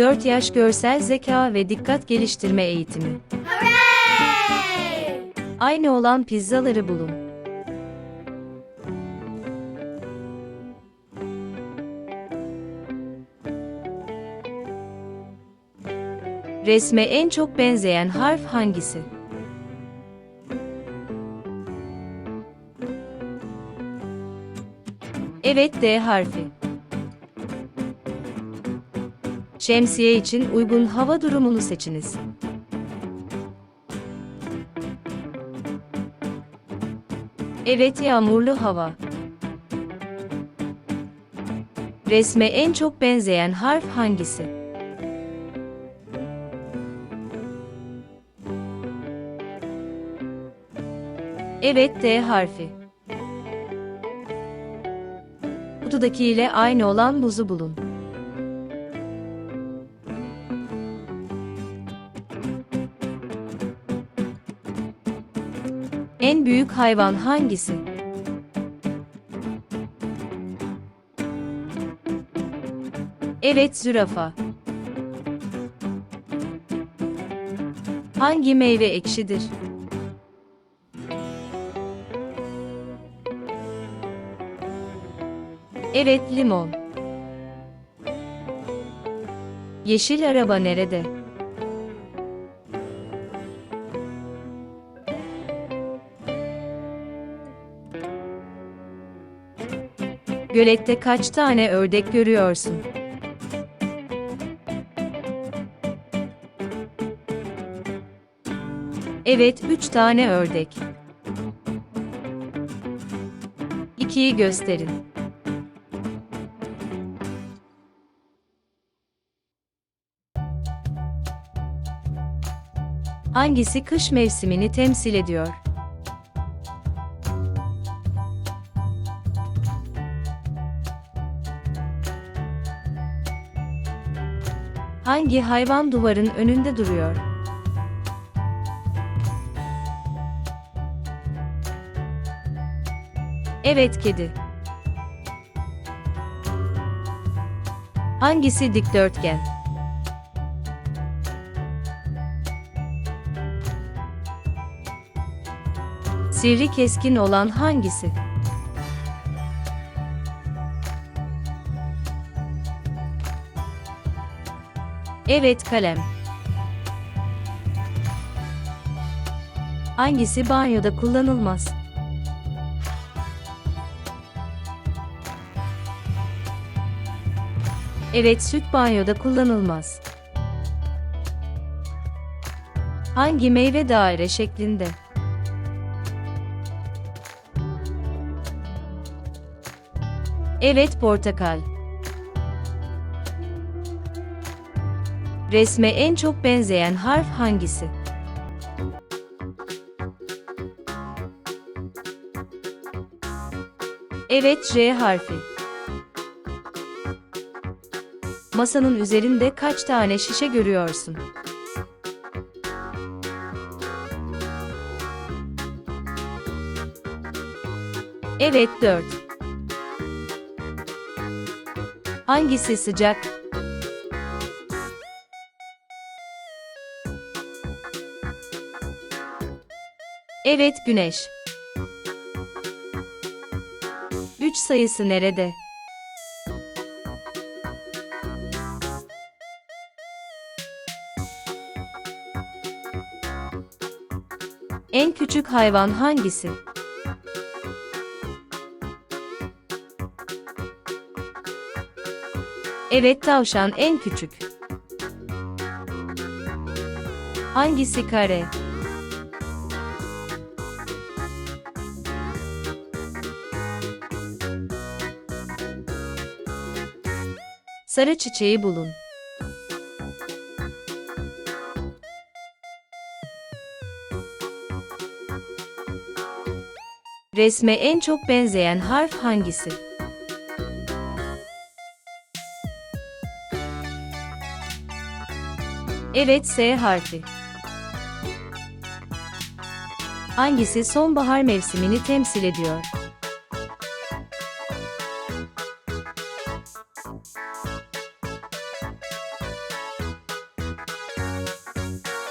4 yaş görsel zeka ve dikkat geliştirme eğitimi. Hooray! Aynı olan pizzaları bulun. Resme en çok benzeyen harf hangisi? Evet D harfi. Şemsiye için uygun hava durumunu seçiniz. Evet yağmurlu hava. Resme en çok benzeyen harf hangisi? Evet D harfi. Kutudaki ile aynı olan buzu bulun. En büyük hayvan hangisi? Evet zürafa. Hangi meyve ekşidir? Evet limon. Yeşil araba nerede? Gölette kaç tane ördek görüyorsun? Evet, üç tane ördek. İkiyi gösterin. Hangisi kış mevsimini temsil ediyor? Hangi hayvan duvarın önünde duruyor? Evet kedi. Hangisi dikdörtgen? Sivri keskin olan hangisi? Evet kalem. Hangisi banyoda kullanılmaz? Evet süt banyoda kullanılmaz. Hangi meyve daire şeklinde? Evet portakal. Resme en çok benzeyen harf hangisi? Evet R harfi. Masanın üzerinde kaç tane şişe görüyorsun? Evet 4. Hangisi sıcak? Evet güneş. 3 sayısı nerede? En küçük hayvan hangisi? Evet tavşan en küçük. Hangisi kare? Sarı çiçeği bulun. Resme en çok benzeyen harf hangisi? Evet S harfi. Hangisi sonbahar mevsimini temsil ediyor?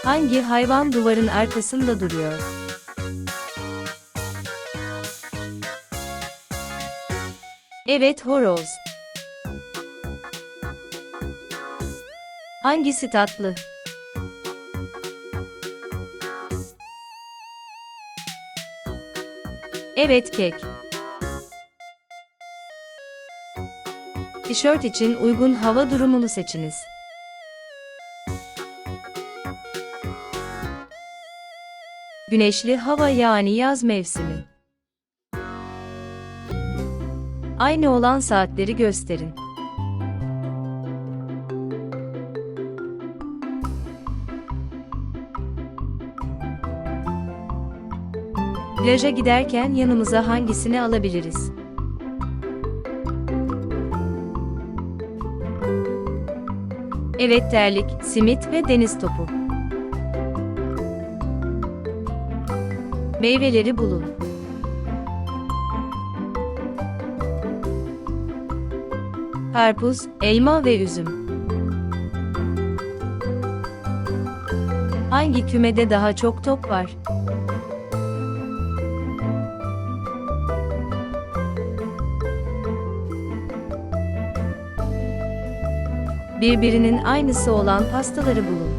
Hangi hayvan duvarın arkasında duruyor? Evet horoz. Hangisi tatlı? Evet kek. Tişört için uygun hava durumunu seçiniz. Güneşli hava yani yaz mevsimi. Aynı olan saatleri gösterin. Plaja giderken yanımıza hangisini alabiliriz? Evet terlik, simit ve deniz topu. Meyveleri bulun. Karpuz, elma ve üzüm. Hangi kümede daha çok top var? Birbirinin aynısı olan pastaları bulun.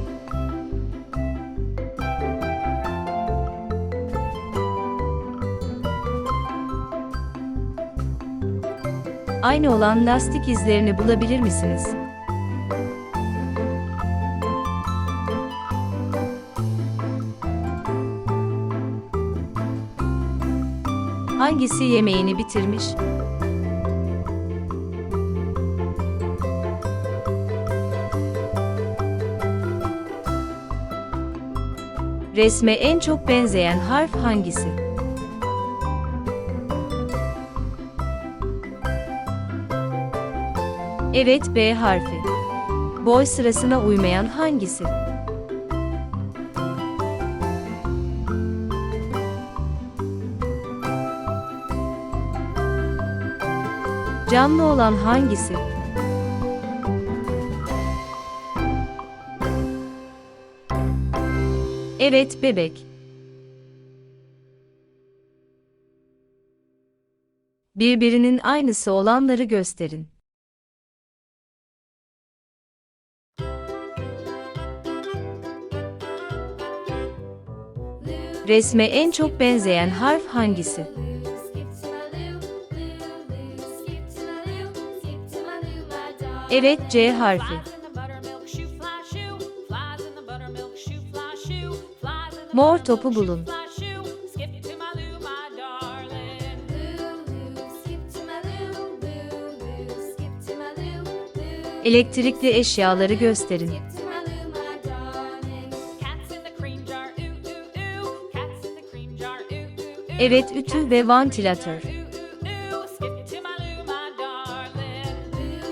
Aynı olan lastik izlerini bulabilir misiniz? Hangisi yemeğini bitirmiş? Resme en çok benzeyen harf hangisi? Evet B harfi. Boy sırasına uymayan hangisi? Canlı olan hangisi? Evet bebek. Birbirinin aynısı olanları gösterin. Resme en çok benzeyen harf hangisi? Evet C harfi. Mor topu bulun. Elektrikli eşyaları gösterin. Evet ütü ve vantilatör.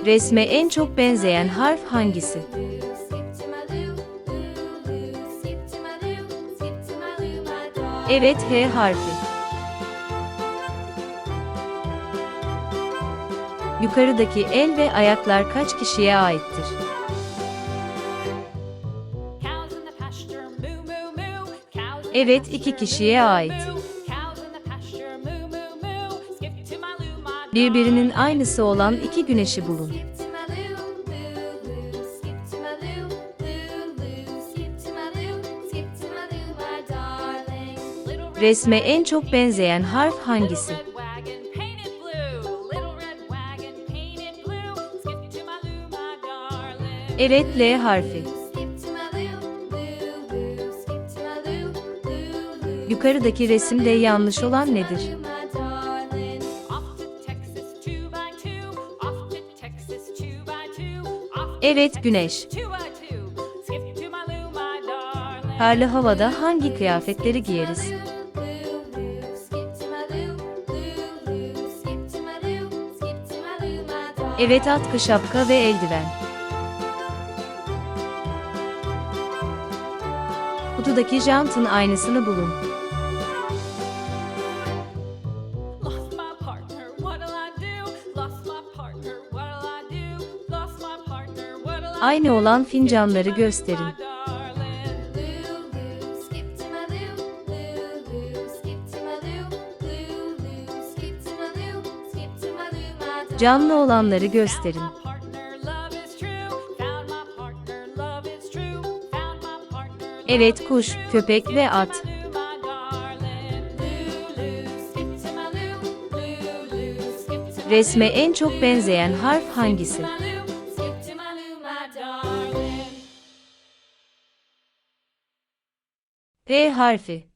Resme en çok benzeyen harf hangisi? Evet H harfi. Yukarıdaki el ve ayaklar kaç kişiye aittir? Evet iki kişiye ait. Birbirinin aynısı olan iki güneşi bulun. Resme en çok benzeyen harf hangisi? Evet L harfi. Yukarıdaki resimde yanlış olan nedir? Evet güneş. Karlı havada hangi kıyafetleri giyeriz? Evet atkı şapka ve eldiven. Kutudaki jantın aynısını bulun. Aynı olan fincanları gösterin. Canlı olanları gösterin. Evet kuş, köpek ve at. Resme en çok benzeyen harf hangisi? P harfi.